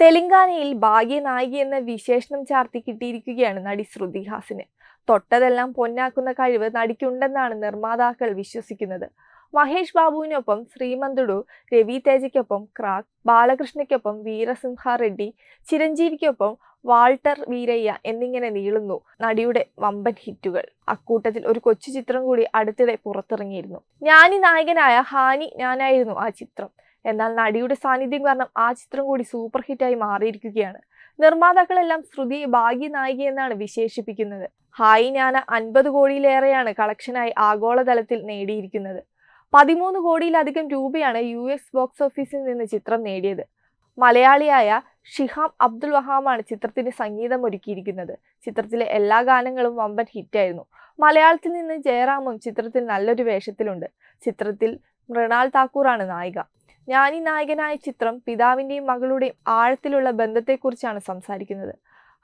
തെലങ്കാനയിൽ ഭാഗ്യനായിക എന്ന വിശേഷണം ചാർത്തി കിട്ടിയിരിക്കുകയാണ് നടി ശ്രുതി ഹാസിന്. തൊട്ടതെല്ലാം പൊന്നാക്കുന്ന കഴിവ് നടിക്കുണ്ടെന്നാണ് നിർമ്മാതാക്കൾ വിശ്വസിക്കുന്നത്. മഹേഷ് ബാബുവിനൊപ്പം ശ്രീമന്തുഡു രവി തേജയ്ക്കൊപ്പം ക്രാക്ക് ബാലകൃഷ്ണയ്ക്കൊപ്പം വീരസിംഹ റെഡ്ഡി ചിരഞ്ജീവിക്കൊപ്പം വാൾട്ടർ വീരയ്യ എന്നിങ്ങനെ നീളുന്നു നടിയുടെ വമ്പൻ ഹിറ്റുകൾ. അക്കൂട്ടത്തിൽ ഒരു കൊച്ചു ചിത്രം കൂടി അടുത്തിടെ പുറത്തിറങ്ങിയിരുന്നു. ഞാനി നായകനായ ഹാനി ഞാനായിരുന്നു ആ ചിത്രം. എന്നാൽ നടിയുടെ സാന്നിധ്യം കാരണം ആ ചിത്രം കൂടി സൂപ്പർ ഹിറ്റായി മാറിയിരിക്കുകയാണ്. നിർമ്മാതാക്കളെല്ലാം ശ്രുതിയെ ഭാഗ്യ നായിക എന്നാണ് വിശേഷിപ്പിക്കുന്നത്. ഹായ് ഞാന അൻപത് കോടിയിലേറെയാണ് കളക്ഷനായി ആഗോളതലത്തിൽ നേടിയിരിക്കുന്നത്. പതിമൂന്ന് കോടിയിലധികം രൂപയാണ് യു എസ് ബോക്സ് ഓഫീസിൽ നിന്ന് ചിത്രം നേടിയത്. മലയാളിയായ ഷിഹാം അബ്ദുൽ വഹാമാണ് ചിത്രത്തിന് സംഗീതം ഒരുക്കിയിരിക്കുന്നത് ചിത്രത്തിലെ എല്ലാ ഗാനങ്ങളും വമ്പൻ ഹിറ്റായിരുന്നു മലയാളത്തിൽ നിന്ന് ജയറാമും ചിത്രത്തിൽ നല്ലൊരു വേഷത്തിലുണ്ട്. ചിത്രത്തിൽ മൃണാൾ താക്കൂറാണ് നായിക. ഞാനീ നായകനായ ചിത്രം പിതാവിന്റെയും മകളുടെയും ആഴത്തിലുള്ള ബന്ധത്തെക്കുറിച്ചാണ് സംസാരിക്കുന്നത്.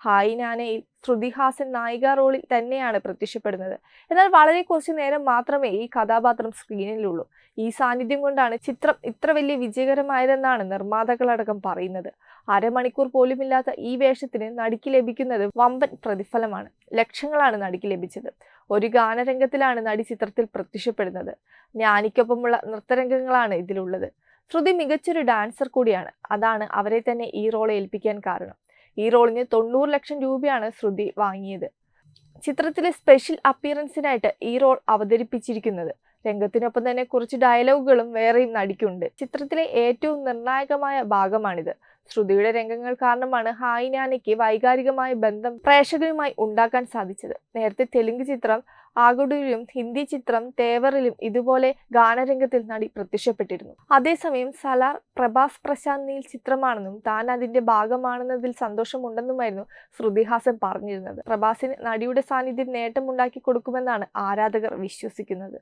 ഹായ് നാനയിൽ ശ്രുതിഹാസൻ നായിക റോളിൽ തന്നെയാണ് പ്രത്യക്ഷപ്പെടുന്നത്. എന്നാൽ വളരെ കുറച്ച് നേരം മാത്രമേ ഈ കഥാപാത്രം സ്ക്രീനിലുള്ളൂ. ഈ സാന്നിധ്യം കൊണ്ടാണ് ചിത്രം ഇത്ര വലിയ വിജയകരമായതെന്നാണ് നിർമ്മാതാക്കളടക്കം പറയുന്നത്. അരമണിക്കൂർ പോലുമില്ലാത്ത ഈ വേഷത്തിന് നടിക്ക് ലഭിക്കുന്നത് വമ്പൻ പ്രതിഫലമാണ്. ലക്ഷങ്ങളാണ് നടിക്ക് ലഭിച്ചത്. ഒരു ഗാനരംഗത്തിലാണ് നടി ചിത്രത്തിൽ പ്രത്യക്ഷപ്പെടുന്നത്. ജ്ഞാനിക്കൊപ്പമുള്ള നൃത്തരംഗങ്ങളാണ് ഇതിലുള്ളത്. ശ്രുതി മികച്ചൊരു ഡാൻസർ കൂടിയാണ്. അതാണ് അവരെ തന്നെ ഈ റോൾ ഏൽപ്പിക്കാൻ കാരണം. ഈ റോളിന് തൊണ്ണൂറ് ലക്ഷം രൂപയാണ് ശ്രുതി വാങ്ങിയത്. ചിത്രത്തിലെ സ്പെഷ്യൽ അപ്പിയറൻസിനായിട്ട് ഈ റോൾ അവതരിപ്പിച്ചിരിക്കുന്നത്. രംഗത്തിനൊപ്പം തന്നെ കുറച്ച് ഡയലോഗുകളും വേറെയും നടിക്കുണ്ട് ചിത്രത്തിലെ ഏറ്റവും നിർണായകമായ ഭാഗമാണിത്. ശ്രുതിയുടെ രംഗങ്ങൾ കാരണമാണ് ഹായ് നാനയ്ക്ക് വൈകാരികമായ ബന്ധം പ്രേക്ഷകരുമായി ഉണ്ടാക്കാൻ സാധിച്ചത്. നേരത്തെ തെലുങ്ക് ചിത്രം ആഗുഡിലും ഹിന്ദി ചിത്രം തേവറിലും ഇതുപോലെ ഗാനരംഗത്തിൽ നടി പ്രത്യക്ഷപ്പെട്ടിരുന്നു. അതേസമയം സലാർ പ്രഭാസ് പ്രശാന്ത് നീൽ ചിത്രമാണെന്നും താൻ അതിന്റെ ഭാഗമാണെന്നതിൽ സന്തോഷമുണ്ടെന്നുമായിരുന്നു ശ്രുതിഹാസൻ പറഞ്ഞിരുന്നത്. പ്രഭാസിന് നടിയുടെ സാന്നിധ്യം നേട്ടമുണ്ടാക്കി കൊടുക്കുമെന്നാണ് ആരാധകർ വിശ്വസിക്കുന്നത്.